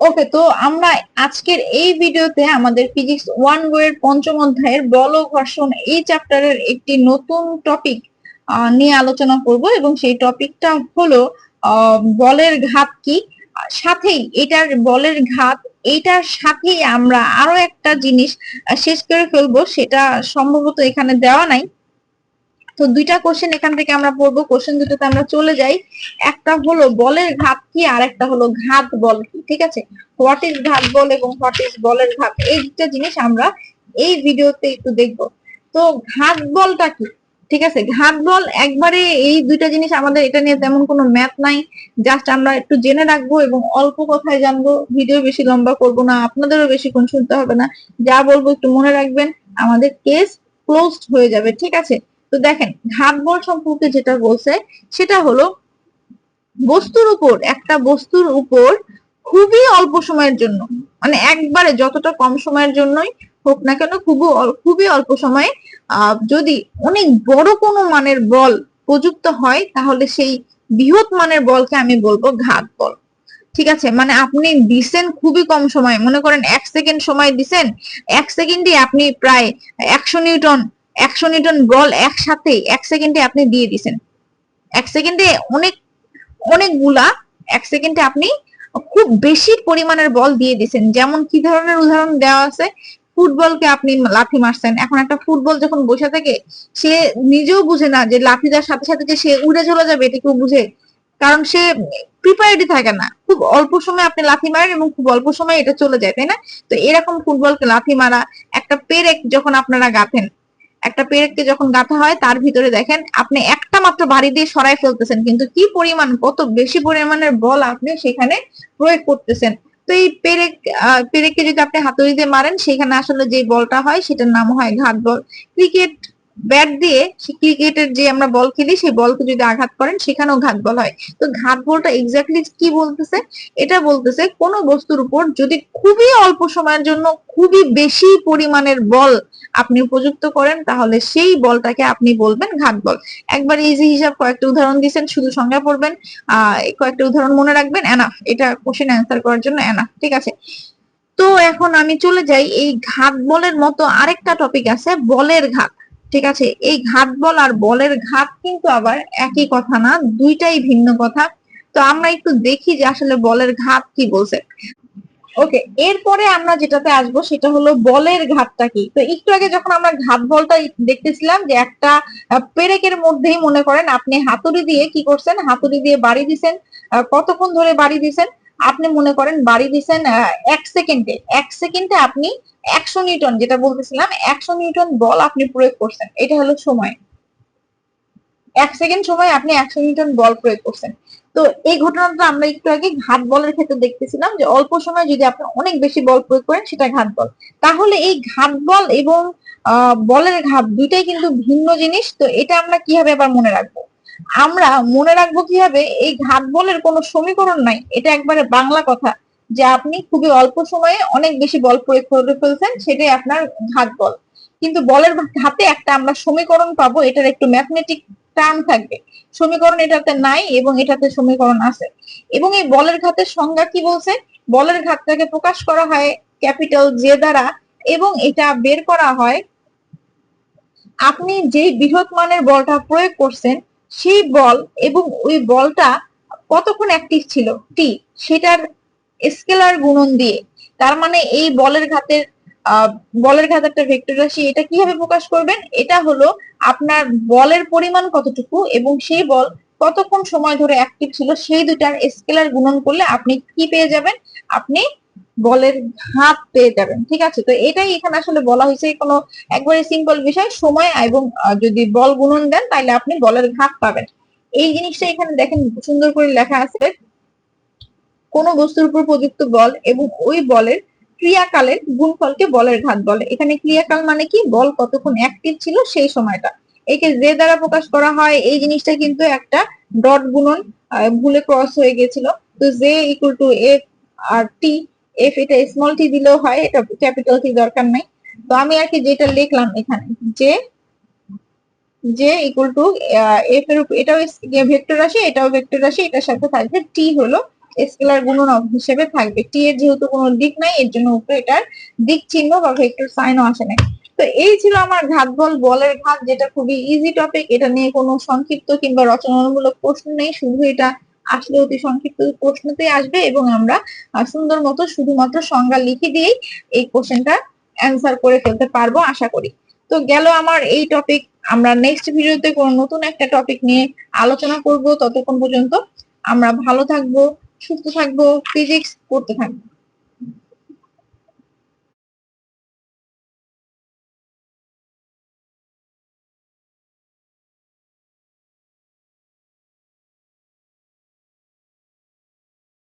ওকে তো আমরা আজকের এই ভিডিওতে আমাদের ফিজিক্স ওয়ান বইয়ের পঞ্চম অধ্যায়ের বল ঘর্ষণ এই চ্যাপ্টারের একটি নতুন টপিক নিয়ে আলোচনা করব এবং সেই টপিকটা হলো বলের ঘাত কি? সাথেই এটার বলের ঘাত, এইটার সাথেই আমরা আরও একটা জিনিস শেষ করে ফেলব, সেটা সম্ভবত এখানে দেওয়া নাই। তো দুইটা কোশ্চেন এখান থেকে আমরা পড়ব। কোশ্চেন দুটোতে আমরা চলে যাই। একটা হলো বলের ঘাত কি, আর একটা হলো ঘাত বল কি, ঠিক আছে? হোয়াট ইজ ঘাত বল এবং হোয়াট ইজ বলের ঘাত? এই দুটা জিনিস আমরা এই ভিডিওতে একটু দেখব। তো ঘাত বলটা কি? ঠিক আছে? ঘাত বল একবারে এই দুইটা জিনিস আমাদের এটা নিয়ে তেমন কোনো ম্যাথ নাই। জাস্ট আমরা একটু জেনে রাখব এবং অল্প কথায় জানব। ভিডিও বেশি লম্বা করব না, আপনাদেরও বেশিক্ষণ শুনতে হবে না। যা বলব একটু মনে রাখবেন। আমাদের কেস ক্লোজড হয়ে যাবে, ঠিক আছে? তো দেখেন ঘাত বল সম্পর্কে যেটা বলছে, সেটা হলো বস্তুর উপর, একটা বস্তুর উপর খুবই অল্প সময়ের জন্য মানে একবারে যতটা কম সময়ের জন্যই হোক না কেন অল- খুবই অল্প সময়ে যদি অনেক বড় কোনো মানের বল প্রযুক্ত হয়, তাহলে সেই বৃহৎ মানের বলকে আমি বলব ঘাত বল। ঠিক আছে? মানে আপনি দিছেন খুবই কম সময়, মনে করেন এক সেকেন্ড সময় দিছেন, এক সেকেন্ডে আপনি প্রায় একশো নিউটন একশো নিউটন বল একসাথে, এক সেকেন্ডে আপনি দিয়ে দিছেন এক সেকেন্ডে অনেক, অনেকগুলা, এক সেকেন্ডে আপনি খুব বেশি পরিমাণের বল দিয়ে দিছেন যেমন কি ধরনের উদাহরণ দেওয়া আছে? ফুটবলকে আপনি লাথি মারছেন। এখন একটা ফুটবল যখন বসে থাকে, সে নিজেও বুঝে না যে লাথি দেওয়ার সাথে সাথে যে সে উড়ে চলে যাবে, এটা কেউ বুঝে। কারণ সে প্রিপারেডই থাকে না। খুব অল্প সময় আপনি লাথি মারেন এবং খুব অল্প সময় এটা চলে যায়, তাই না? তো এরকম ফুটবলকে লাথি মারা, একটা পেরেক যখন আপনারা গাঁথেন একটা পেরেককে যখন গাঁথা হয়, তার ভিতরে দেখেন আপনি একটা মাত্র বাড়ি দিয়ে সরাই ফেলতেছেন। কিন্তু কি পরিমাণ, কত বেশি পরিমাণের বল আপনি সেখানে প্রয়োগ করতেছেন? তো এই পেরেক পেরেককে যদি আপনি হাতুড়ি দিয়ে মারেন, সেখানে আসলে যে বলটা হয়, সেটার নাম হয় ঘাত বল। ক্রিকেট ব্যাট দিয়ে ক্রিকেটের যে আমরা বল খেলি, সেই বলকে যদি আঘাত করেন, সেখানেও ঘাত বল হয়। তো ঘাত বলটা এক্স্যাক্টলি কি বলতেছে? এটা বলতেছে কোন বস্তুর উপর যদি খুবই অল্প সময়ের জন্য খুবই বেশি পরিমাণের বল আপনি উপযুক্ত করেন, তাহলে সেই বলটাকে আপনি বলবেন ঘাত বল। একবার ইজি হিসাব কয়েকটা উদাহরণ দিচ্ছেন শুধু সংজ্ঞা পড়বেন, আহ, কয়েকটা উদাহরণ মনে রাখবেন এনাফ এটা কোশ্চেন অ্যান্সার করার জন্য এনাফ ঠিক আছে? তো এখন আমি চলে যাই, এই ঘাত বলের মতো আরেকটা টপিক আছে, বলের ঘাত, ঠিক আছে? এই ঘাত বল আর বলের ঘাত কিন্তু আবার একই কথা না, দুইটাই ভিন্ন কথা। তো আমরা একটু দেখি যে আসলে বলের ঘাত কি বলছে। ওকে এরপরে আমরা যেটাতে আসব সেটা হলো বলের ঘাতটা কি? তো একটু আগে যখন আমরা ঘাত বলটা দেখতেছিলাম যে একটা পেরেকের মধ্যেই মনে করেন আপনি হাতুড়ি দিয়ে কি করছেন? হাতুড়ি দিয়ে বাড়ি দিছেন কতক্ষণ ধরে বাড়ি দিছেন? আপনি মনে করেন বাড়ি দিছেন এক সেকেন্ডে। এক সেকেন্ডে আপনি একশো নিউটন, যেটা বলতেছিলাম, একশো নিউটন বল আপনি প্রয়োগ করছেন। এটা হলো সময়। এক সেকেন্ড সময় আপনি একশো নিউটন বল প্রয়োগ করছেন। তো এই ঘটনাটা আমরা একটু আগে ঘাত বলের ক্ষেত্রে দেখতেছিলাম যে অল্প সময় যদি আপনি অনেক বেশি বল প্রয়োগ করেন, সেটা ঘাত বল। তাহলে এই ঘাত বল এবং বলের ঘাত দুইটাই কিন্তু ভিন্ন জিনিস। তো এটা আমরা কীভাবে আবার মনে রাখব? আমরা মনে রাখব কীভাবে এই ঘাত বলের কোনো সমীকরণ নাই। এটা একবারে বাংলা কথা যে আপনি খুবই অল্প সময়ে অনেক বেশি বল প্রয়োগ করে ফেলছেন, সেটাই আপনার ঘাত বল। কিন্তু বলের ঘাতে একটা আমরা সমীকরণ পাবো, এটার একটু ম্যাথমেটিক টার্ম থাকবে সমীকরণ এটাতে নাই এবং এটাতে সমীকরণ আছে। এবং এই বলের ঘাতের সংজ্ঞা কি বলছে? বলের ঘাতটাকে প্রকাশ করা হয় ক্যাপিটাল জে দ্বারা এবং এটা বের করা হয় আপনি যে বৃহৎ মানের বলটা প্রয়োগ করছেন, সেই বল এবং ওই বলটা কতক্ষণ অ্যাক্টিভ ছিল? টি সেটার স্কেলার গুণন দিয়ে। তার মানে এই বলের ঘাতের বলের ঘাত একটা ভেক্টর রাশি, এটা কীভাবে প্রকাশ করবেন? এটা হলো আপনার বলের পরিমাণ কতটুকু এবং সেই বল কতক্ষণ সময় ধরে অ্যাক্টিভ ছিল, সেই দুটার স্কেলার গুণন করলে আপনি কি পেয়ে যাবেন? আপনি বলের ঘাত পেয়ে যাবেন, ঠিক আছে? তো এটাই এখানে আসলে বলা হয়েছে, কোনো একবারে সিম্পল বিষয়, সময় এবং যদি বল গুণন দেন তাহলে আপনি বলের ঘাত পাবেন। এই জিনিসটা এখানে দেখেন, সুন্দর করে লেখা আছে, কোন বস্তুর উপর প্রযুক্ত বল এবং ওই বলের ক্রিয়াকালের গুণফলকে বলের ঘাত বলে। এখানে ক্রিয়াকাল মানে কি? বল কতক্ষণ অ্যাক্টিভ ছিল সেই সময়টা। একে যে দ্বারা প্রকাশ করা হয়। এই জিনিসটা কিন্তু একটা ডট গুণন ভুলে ক্রস হয়ে গেছিল তো J equal to F R T F এটা স্মল টি দিলেও হয়, এটা ক্যাপিটাল টি দরকার নাই। তো আমি আর কি যেটা লিখলাম এখানে, যে যে ইকুয়াল টু এফ এর এটাও ভেক্টর রাশি, এটাও ভেক্টর রাশি, এটার সাথে থাকবে টি হলো স্কেলার গুণনক হিসেবে থাকবে। টি এর যেহেতু কোনো দিক নাই, এর জন্য উপরে এটার দিক চিহ্ন বা ভেক্টর সাইনও আসে নাই। তো এই ছিল আমার ঘাত বল বলের ঘাত, যেটা খুবই ইজি টপিক এটা নিয়ে কোনো সংক্ষিপ্ত কিংবা রচনামূলক প্রশ্ন নেই। শুধু এটা আসলে অতি সংক্ষিপ্ত প্রশ্নতে আসবে এবং আমরা সুন্দর মতো শুধুমাত্র সংজ্ঞা লিখে দিয়েই এই কোশ্চেনটা অ্যান্সার করে ফেলতে পারব আশা করি। তো গেল আমার এই টপিক আমরা নেক্সট ভিডিওতে কোনো নতুন একটা টপিক নিয়ে আলোচনা করব। ততক্ষণ পর্যন্ত আমরা ভালো থাকব। সুস্থ থাকব ফিজিক্স করতে থাকব।